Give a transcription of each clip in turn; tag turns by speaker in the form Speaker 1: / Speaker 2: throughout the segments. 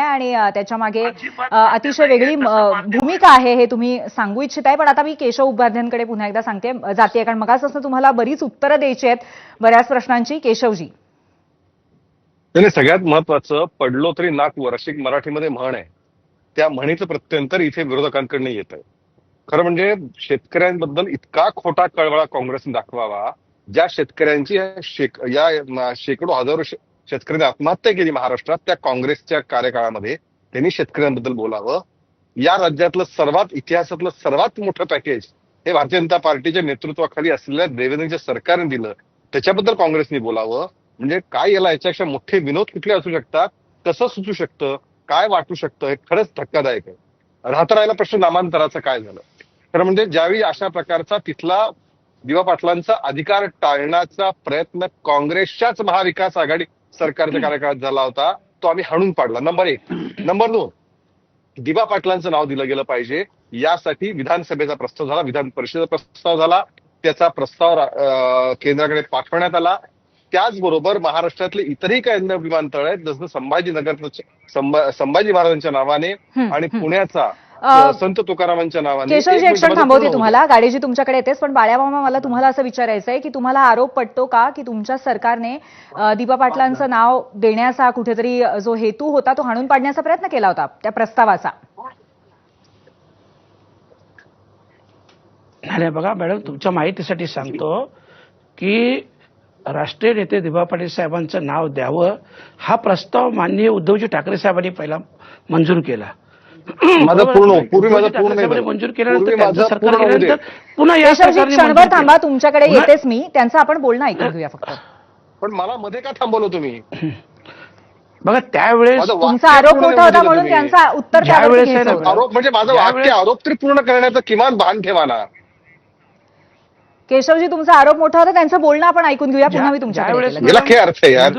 Speaker 1: आहे आणि त्याच्यामागे अतिशय वेगळी भूमिका आहे हे तुम्ही सांगू इच्छित आहे. पण आता मी केशव उपाध्यायांकडे पुन्हा एकदा सांगते जाते कारण मगापासून तुम्हाला बरीच उत्तरं द्यायची आहेत बऱ्याच प्रश्नांची. केशवजी.
Speaker 2: त्याने सगळ्यात महत्वाचं पडलो तरी नाक वर अशी मराठीमध्ये म्हण आहे. त्या म्हणीचं प्रत्यंतर इथे विरोधकांकडनं येत आहे. खरं म्हणजे शेतकऱ्यांबद्दल इतका खोटा कळवळा काँग्रेसने दाखवावा ज्या शेतकऱ्यांची या शेक- या म- शेकडो हजारो शेतकऱ्यांनी आत्महत्या केली महाराष्ट्रात त्या काँग्रेसच्या कार्यकाळामध्ये त्यांनी शेतकऱ्यांबद्दल बोलावं. या राज्यातलं सर्वात इतिहासातलं सर्वात मोठं पॅकेज हे भारतीय जनता पार्टीच्या नेतृत्वाखाली असलेल्या देवेंद्रच्या सरकारने दिलं. त्याच्याबद्दल काँग्रेसने बोलावं. म्हणजे काय याला याच्यापेक्षा मोठे विनोद कुठले असू शकतात? कसं सुचू शकतं? काय वाटू शकतं? हे खरंच धक्कादायक आहे. राहता राहिला प्रश्न नामांतराचं काय झालं? खरं म्हणजे ज्यावेळी अशा प्रकारचा तिथला दिवा पाटलांचा अधिकार टाळण्याचा प्रयत्न काँग्रेसच्याच महाविकास आघाडी सरकारच्या कार्यकाळात झाला होता तो आम्ही हाणून पाडला. नंबर एक. नंबर दोन. दिवा पाटलांचं नाव दिलं गेलं पाहिजे. यासाठी विधानसभेचा प्रस्ताव झाला विधान परिषदेचा प्रस्ताव झाला. त्याचा प्रस्ताव केंद्राकडे पाठवण्यात आला. त्याचबरोबर महाराष्ट्रातले इतरही काही विमानतळ आहेत जसं संभाजीनगर संभा- संभाजी महाराजांच्या नावाने आणि. पुण्याचा संत तुकारामांच्या नावाने.
Speaker 1: केशवजी एक क्षण थांबवते तुम्हाला. गाडीजी तुमच्याकडे येतेच पण बाळ्यामामा मला तुम्हाला असं विचारायचं आहे की तुम्हाला आरोप पटतो का की तुमच्या सरकारने दिपा पाटलांचं नाव देण्याचा कुठेतरी जो हेतू होता तो हाणून पाडण्याचा प्रयत्न केला होता त्या प्रस्तावाचा?
Speaker 3: अरे बघा मॅडम तुमच्या माहितीसाठी सांगतो की राष्ट्रीय नेते दिबा पाटील साहेबांचं नाव द्यावं हा प्रस्ताव माननीय उद्धवजी ठाकरे साहेबांनी पहिला मंजूर केला.
Speaker 2: माझं पूर्ण. पूर्वी माझं पूर्ण.
Speaker 3: मंजूर केल्यानंतर
Speaker 2: पूर्ण
Speaker 3: पुन्हा या
Speaker 1: क्षणभर थांबा. तुमच्याकडे येतेच मी त्यांचं आपण बोलणं ऐकून घेऊया फक्त
Speaker 2: पण मला मध्ये का थांबवलं तुम्ही
Speaker 3: बघा त्यावेळेस
Speaker 1: तुमचा आरोप मोठा होता म्हणून. त्यांचा उत्तर
Speaker 3: ज्या
Speaker 1: त्यावरती
Speaker 3: वेळेस आहे
Speaker 1: घ्यायचं
Speaker 3: ना,
Speaker 1: होतं.
Speaker 2: आरोप म्हणजे माझं वाक्य आरोप तरी पूर्ण करण्याचं किमान भान ठेवा ना
Speaker 1: केशवजी तुमचा आरोप मोठा होता त्यांचं बोलणं आपण ऐकून घेऊया पुन्हा मी
Speaker 2: काय अर्थ आहे यार?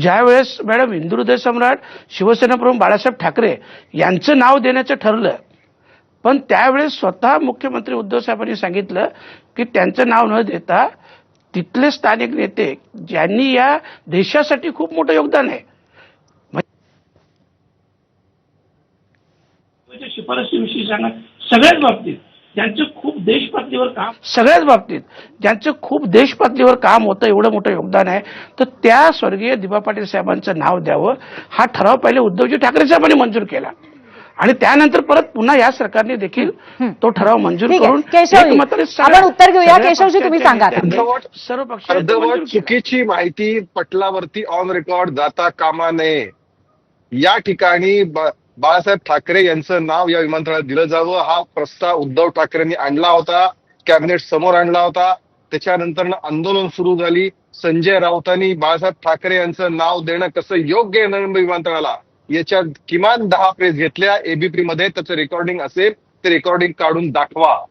Speaker 3: ज्यावेळेस मॅडम हिंदू सम्राट शिवसेना प्रमुख बाळासाहेब ठाकरे यांचं नाव देण्याचं ठरलं पण त्यावेळेस स्वतः मुख्यमंत्री उद्धव साहेबांनी सांगितलं की त्यांचं नाव न देता तिथले स्थानिक नेते ज्यांनी या देशासाठी खूप मोठं योगदान आहे. म्हणजे शिफारशीविषयी सांगा. सगळ्याच बाबतीत. ज्यांचं खूप देश पातळीवर काम सगळ्याच बाबतीत ज्यांचं खूप देश पातळीवर काम होतं एवढं मोठं योगदान आहे तर त्या स्वर्गीय दिबा पाटील साहेबांचं नाव द्यावं हा ठराव पहिले उद्धवजी ठाकरे साहेबांनी मंजूर केला आणि त्यानंतर परत पुन्हा या सरकारने देखील तो ठराव मंजूर
Speaker 1: ठीक आहे.
Speaker 3: करून
Speaker 1: केशवजी,
Speaker 3: एकमताने सगळ्या-
Speaker 1: आपण उत्तर घेऊया.
Speaker 3: सगळ्या
Speaker 1: केशवजी, तुम्ही
Speaker 3: पक्षाच्या
Speaker 1: सांगा.
Speaker 3: नेत्यांनी सर्व
Speaker 2: अर्धवट
Speaker 3: केलं.
Speaker 2: चुकीची माहिती पटलावरती ऑन रेकॉर्ड जाता कामा नये या ठिकाणी बा- बाळासाहेब ठाकरे यांचं नाव या विमानतळात दिलं जावं. हा प्रस्ताव उद्धव ठाकरेंनी आणला होता. कॅबिनेट समोर आणला होता. त्याच्यानंतर आंदोलन सुरू झाली. संजय राऊतांनी बाळासाहेब ठाकरे यांचं नाव देणं कसं योग्य आहे नवी विमानतळाला? याच्या किमान दहा प्रेस घेतल्या. एबीपी मध्ये त्याचं रेकॉर्डिंग असेल ते रेकॉर्डिंग काढून दाखवा.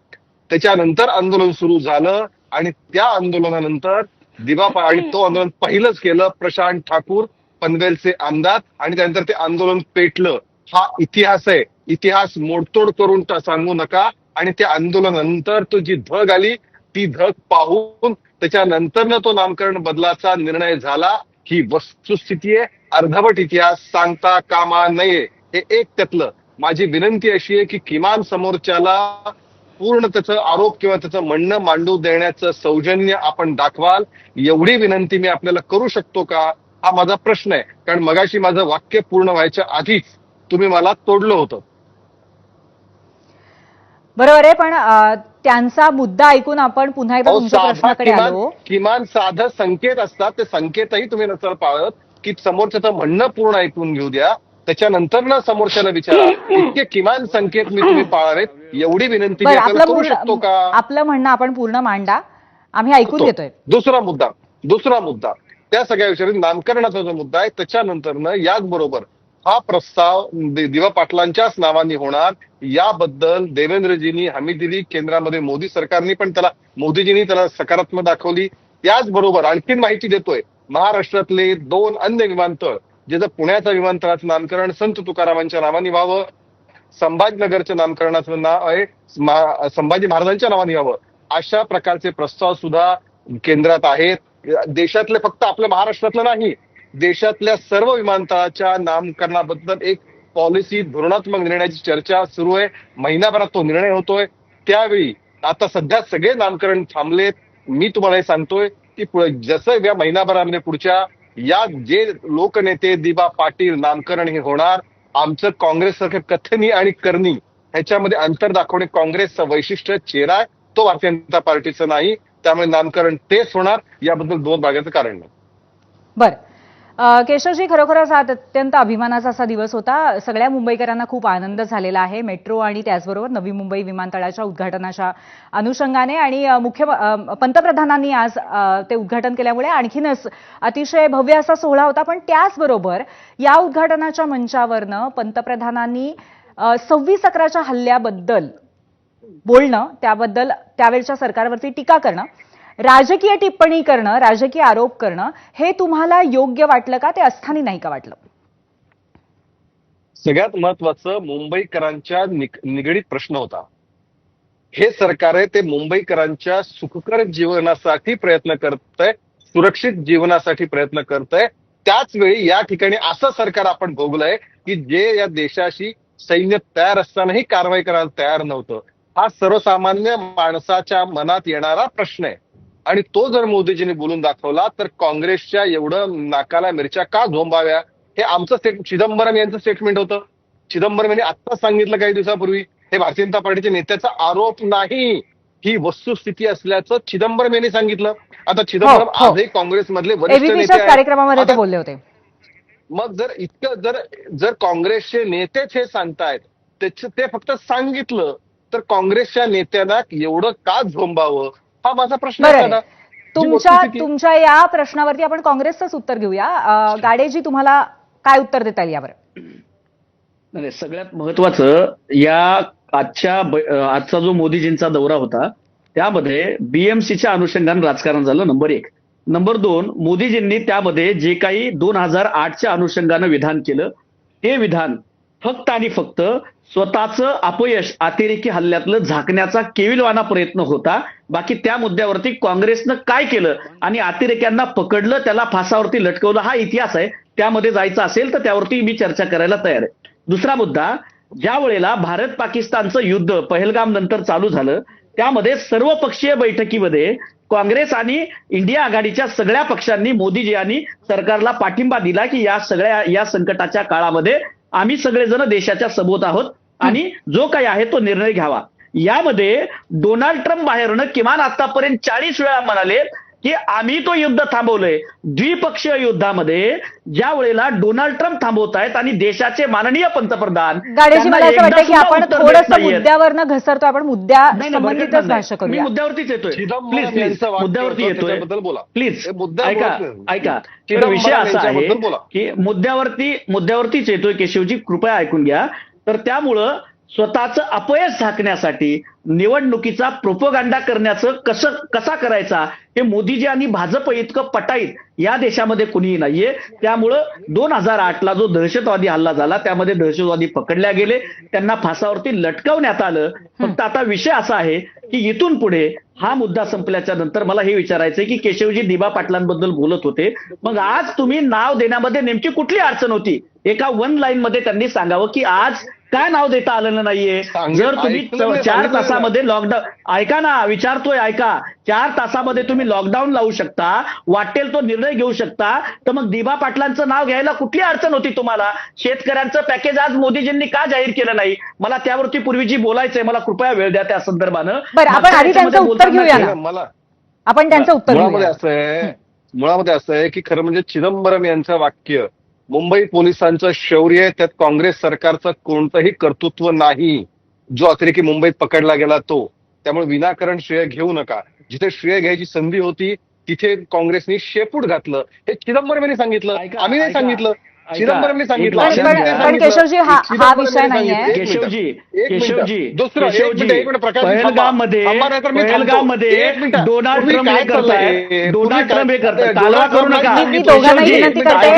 Speaker 2: त्याच्यानंतर आंदोलन सुरू झालं आणि त्या आंदोलनानंतर दिवा आणि तो आंदोलन पहिलंच केलं प्रशांत ठाकूर पनवेलचे आमदार आणि त्यानंतर ते आंदोलन पेटलं. हा इतिहास आहे. इतिहास मोडतोड करून सांगू नका. आणि त्या आंदोलनानंतर तो जी धग आली ती धग पाहून त्याच्यानंतर तो नामकरण बदलाचा निर्णय झाला. ही वस्तुस्थिती आहे. अर्धवट इतिहास सांगता कामा नये. हे एक त्यातलं. माझी विनंती अशी आहे की किमान समोरच्याला पूर्ण त्याचं आरोप किंवा त्याचं म्हणणं मांडू देण्याचं सौजन्य आपण दाखवाल. एवढी विनंती मी आपल्याला करू शकतो का? हा माझा प्रश्न आहे. कारण मगाशी माझं वाक्य पूर्ण व्हायच्या आधीच तुम्ही मला तोडलं होतं.
Speaker 1: बरोबर आहे पण त्यांचा मुद्दा ऐकून आपण पुन्हा एकदा तुमच्या प्रश्नाकडे
Speaker 2: किमान
Speaker 1: आलो.
Speaker 2: किमान साधं संकेत असतात ते संकेतही तुम्ही नसल पाळत की समोरच्याचं म्हणणं पूर्ण ऐकून घेऊ द्या. त्याच्यानंतर ना समोरच्याला विचारा इतके किमान संकेत मी तुम्ही पाळावेत एवढी विनंती करू शकतो का?
Speaker 1: आपलं म्हणणं आपण पूर्ण मांडा. आम्ही ऐकून. घेतोय.
Speaker 2: दुसरा मुद्दा दुसरा मुद्दा. त्या सगळ्या विषयात नामकरणाचा जो मुद्दा आहे त्याच्यानंतरनं याचबरोबर हा प्रस्ताव दिवा पाटलांच्याच नावाने होणार. याबद्दल देवेंद्रजींनी हमी दिली. केंद्रामध्ये मोदी सरकारने पण त्याला मोदीजींनी त्याला सकारात्मक दाखवली. त्याचबरोबर आणखीन माहिती देतोय. महाराष्ट्रातले दोन अन्य विमानतळ ज्याचं पुण्याचं विमानतळाचं नामकरण संत तुकारामांच्या नावाने व्हावं संभाजीनगरच्या नामकरणाचं नाव आहे संभाजी महाराजांच्या नावाने व्हावं अशा प्रकारचे प्रस्ताव सुद्धा केंद्रात आहेत. देशातले फक्त आपल्या महाराष्ट्रातलं नाही देशातल्या सर्व विमानतळाच्या नामकरणाबद्दल एक पॉलिसी धोरणात्मक निर्णयाची चर्चा सुरू आहे. महिनाभरात तो निर्णय होतोय. त्यावेळी आता सध्या सगळे नामकरण थांबलेत. मी तुम्हाला हे सांगतोय की पुढे जसं या महिनाभरामध्ये पुढच्या या जे लोकनेते दिबा पाटील नामकरण हे होणार आमचं काँग्रेससारखं कथनी आणि करणी ह्याच्यामध्ये अंतर दाखवणे काँग्रेसचं वैशिष्ट्य चेहरा आहे. तो भारतीय जनता पार्टीचं नाही. त्यामुळे नामकरण तेच होणार. याबद्दल दोन भागाचं कारण नाही.
Speaker 1: बरं. केशवजी खरोखरच हा अत्यंत अभिमानाचा असा दिवस होता. सगळ्या मुंबईकरांना खूप आनंद झालेला आहे. मेट्रो आणि त्याचबरोबर नवी मुंबई विमानतळाच्या उद्घाटनाच्या अनुषंगाने आणि मुख्य पंतप्रधानांनी आज ते उद्घाटन केल्यामुळे आणखीनच अतिशय भव्य असा सोहळा होता. पण त्याचबरोबर या उद्घाटनाच्या मंचावरनं पंतप्रधानांनी सव्वीस अकराच्या हल्ल्याबद्दल बोलणं त्याबद्दल त्यावेळच्या सरकारवरती टीका करणं राजकीय टिप्पणी करणं राजकीय आरोप करणं हे तुम्हाला योग्य वाटलं का? ते अस्थानी नाही का वाटलं?
Speaker 2: सगळ्यात महत्वाचं मुंबईकरांच्या निगडीत प्रश्न होता. हे सरकार आहे ते मुंबईकरांच्या सुखकर जीवनासाठी प्रयत्न करतंय सुरक्षित जीवनासाठी प्रयत्न करतंय. त्याच वेळी या ठिकाणी असं सरकार आपण भोगलंय की जे या देशाशी सैन्य तयार असतानाही कारवाई करायला तयार नव्हतं. हा सर्वसामान्य माणसाच्या मनात येणारा प्रश्न आहे. आणि तो जर मोदीजींनी बोलून दाखवला तर काँग्रेसच्या एवढं नाकाला मिरच्या का झोंबाव्या? हे आमचं स्टेट चिदंबरम यांचं स्टेटमेंट होतं. चिदंबरम यांनी आत्ताच सांगितलं काही दिवसापूर्वी हे भारतीय जनता पार्टीच्या नेत्याचा आरोप नाही. ही वस्तुस्थिती असल्याचं चिदंबरम यांनी सांगितलं. आता चिदंबरम
Speaker 1: हो.
Speaker 2: आजही काँग्रेसमधले वरिष्ठ नेते.
Speaker 1: कार्यक्रमामध्ये बोलले होते.
Speaker 2: मग जर इतकं जर जर काँग्रेसचे नेतेच हे सांगतायत त्याच ते फक्त सांगितलं तर काँग्रेसच्या नेत्यांना एवढं का झोंबावं? हा माझा प्रश्न
Speaker 1: तुमच्या तुमच्या या प्रश्नावरती आपण काँग्रेसचंच उत्तर घेऊया. गाडेजी तुम्हाला काय उत्तर देता येईल यावर?
Speaker 4: नाही सगळ्यात महत्वाचं या आजच्या आजचा जो मोदीजींचा दौरा होता त्यामध्ये बीएमसीच्या अनुषंगाने राजकारण झालं नंबर एक. नंबर दोन मोदीजींनी त्यामध्ये जे काही दोन हजार आठच्या अनुषंगानं विधान केलं ते विधान फक्त आणि फक्त स्वतःचं अपयश अतिरेकी हल्ल्यातलं झाकण्याचा केविलवाना प्रयत्न होता. बाकी त्या मुद्द्यावरती काँग्रेसनं काय केलं आणि अतिरेक्यांना पकडलं त्याला फासावरती लटकवलं हा इतिहास आहे. त्यामध्ये जायचं असेल तर त्यावरती मी चर्चा करायला तयार आहे. दुसरा मुद्दा ज्या वेळेला भारत पाकिस्तानचं युद्ध पहलगाम नंतर चालू झालं त्यामध्ये सर्वपक्षीय बैठकीमध्ये काँग्रेस आणि इंडिया आघाडीच्या सगळ्या पक्षांनी मोदीजी यांनी सरकारला पाठिंबा दिला की या सगळ्या या संकटाच्या काळामध्ये आम्ही सगळेजण देशाच्या सबोत आहोत आणि जो काही आहे तो निर्णय घ्यावा. यामध्ये डोनाल्ड ट्रम्प बाहेरनं किमान आतापर्यंत चाळीस वेळा म्हणाले की आम्ही तो युद्ध थांबवलंय द्विपक्षीय युद्धामध्ये ज्या वेळेला डोनाल्ड ट्रम्प थांबवत आहेत आणि देशाचे माननीय पंतप्रधान
Speaker 1: मला असं वाटतं की आपण घसरतो.
Speaker 4: मी मुद्द्यावरतीच येतोय प्लीज प्लीज मुद्द्यावरती येतोय
Speaker 2: त्याच्याबद्दल बोला.
Speaker 4: प्लीज
Speaker 2: हे मुद्दा
Speaker 4: ऐका. ऐका विषय असा आहे. की मुद्द्यावरती मुद्द्यावरतीच येतोय केशवजी कृपया ऐकून घ्या तर त्यामुळं स्वतःचं अपयश झाकण्यासाठी निवडणुकीचा प्रोपोगांडा करण्याचं कसं कसा करायचा हे मोदीजी आणि भाजप इतकं पटाईत या देशामध्ये कुणीही नाहीये. त्यामुळं दोन हजार आठला जो दहशतवादी हल्ला झाला त्यामध्ये दहशतवादी पकडल्या गेले. त्यांना फासावरती लटकवण्यात आलं. फक्त आता विषय असा आहे की इथून पुढे हा मुद्दा संपल्याच्या नंतर मला हे विचारायचंय की केशवजी दिबा पाटलांबद्दल बोलत होते. मग आज तुम्ही नाव देण्यामध्ये नेमकी कुठली अडचण होती? एका वन लाईन मध्ये त्यांनी सांगावं की आज काय नाव देता आलेलं नाहीये? जर तुम्ही चार तासामध्ये लॉकडाऊन ऐका ना विचारतोय ऐका. चार तासामध्ये तुम्ही लॉकडाऊन लावू शकता वाटेल तो निर्णय घेऊ शकता. तर मग दिबा पाटलांचं नाव घ्यायला कुठली अडचण होती तुम्हाला? शेतकऱ्यांचं पॅकेज आज मोदीजींनी का जाहीर केलं नाही? मला त्यावरती पूर्वीची बोलायचंय मला कृपया वेळ द्या त्या संदर्भानं.
Speaker 1: बरं, आपण त्यांचं उत्तर
Speaker 4: बोलताना
Speaker 1: घेऊया ना.
Speaker 4: केलं.
Speaker 2: मला
Speaker 1: आपण त्यांचं उत्तर
Speaker 2: मुळामध्ये
Speaker 1: घेऊया.
Speaker 2: असं आहे मुळामध्ये असं आहे की खरं म्हणजे चिदंबरम यांचं वाक्य मुंबई पोलिसांचं शौर्य आहे, त्यात काँग्रेस सरकारचं कोणतंही कर्तृत्व नाही. जो अतिरेकी मुंबईत पकडला गेला तो. त्यामुळे विनाकारण श्रेय घेऊ नका. जिथे श्रेय घ्यायची संधी होती तिथे काँग्रेसनी शेपूट घातलं. हे चिदंबरम यांनी सांगितलं आम्ही नाही. सांगितलं. चिदंबरमने सांगितलं.
Speaker 1: केशवजी, हा- हा विषय नाहीये.
Speaker 4: केशवजी. केशवजी पहलगाममध्ये पहलगाममध्ये डोनाल्ड ट्रम्प हे करतायत डोनाल्ड ट्रम्प हे करतायत कालवा करू नका
Speaker 1: मी दोघांनाही विनंती करते.
Speaker 2: करताय.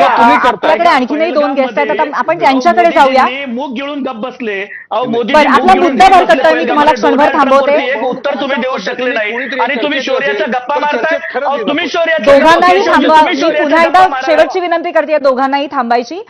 Speaker 1: आपल्याकडे आणखीनही दोन गेस्ट आहेत. आता आपण त्यांच्याकडे जाऊया.
Speaker 4: मूग गिळून गप बसले. अहो मोदी
Speaker 1: आपला मुद्दा भर करतोय मी तुम्हाला क्षणभर थांबवते.
Speaker 4: एक उत्तर तुम्ही देऊ शकले नाही. आणि तुम्ही शौर्याच्या गप्पा मारताय तुम्ही
Speaker 1: दोघांनाही थांबवा. पुन्हा एकदा. शेवटची विनंती करते दोघांनाही YG